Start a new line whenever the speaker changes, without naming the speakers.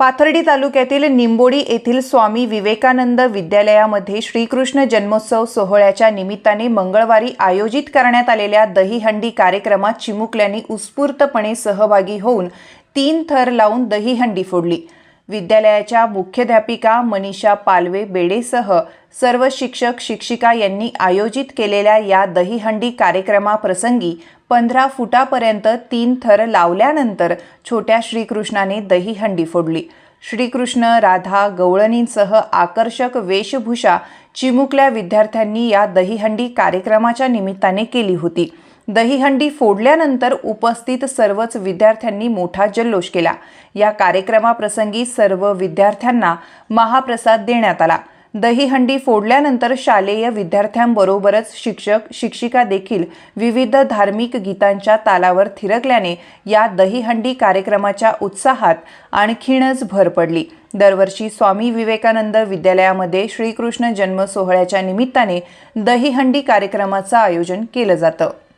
पाथर्डी तालुक्यातील निंबोडी येथील स्वामी विवेकानंद विद्यालयामध्ये श्रीकृष्ण जन्मोत्सव सोहळ्याच्या निमित्ताने मंगळवारी आयोजित करण्यात आलेल्या दहीहंडी कार्यक्रमात चिमुकल्यांनी उत्स्फूर्तपणे सहभागी होऊन तीन थर लावून दहीहंडी फोडली. विद्यालयाच्या मुख्याध्यापिका मनीषा पालवे बेडेसह सर्व शिक्षक शिक्षिका यांनी आयोजित केलेल्या या दहीहंडी कार्यक्रमाप्रसंगी पंधरा फुटापर्यंत तीन थर लावल्यानंतर छोट्या श्रीकृष्णाने दहीहंडी फोडली. श्रीकृष्ण राधा गवळणींसह आकर्षक वेशभूषा चिमुकल्या विद्यार्थ्यांनी या दहीहंडी कार्यक्रमाच्या निमित्ताने केली होती. दहीहंडी फोडल्यानंतर उपस्थित सर्वच विद्यार्थ्यांनी मोठा जल्लोष केला. या कार्यक्रमाप्रसंगी सर्व विद्यार्थ्यांना महाप्रसाद देण्यात आला. दहीहंडी फोडल्यानंतर शालेय विद्यार्थ्यांबरोबरच शिक्षक शिक्षिका देखील विविध धार्मिक गीतांच्या तालावर थिरकल्याने या दहीहंडी कार्यक्रमाच्या उत्साहात आणखीनच भर पडली. दरवर्षी स्वामी विवेकानंद विद्यालयामध्ये श्रीकृष्ण जन्म सोहळ्याच्या निमित्ताने दहीहंडी कार्यक्रमाचं आयोजन केलं जातं.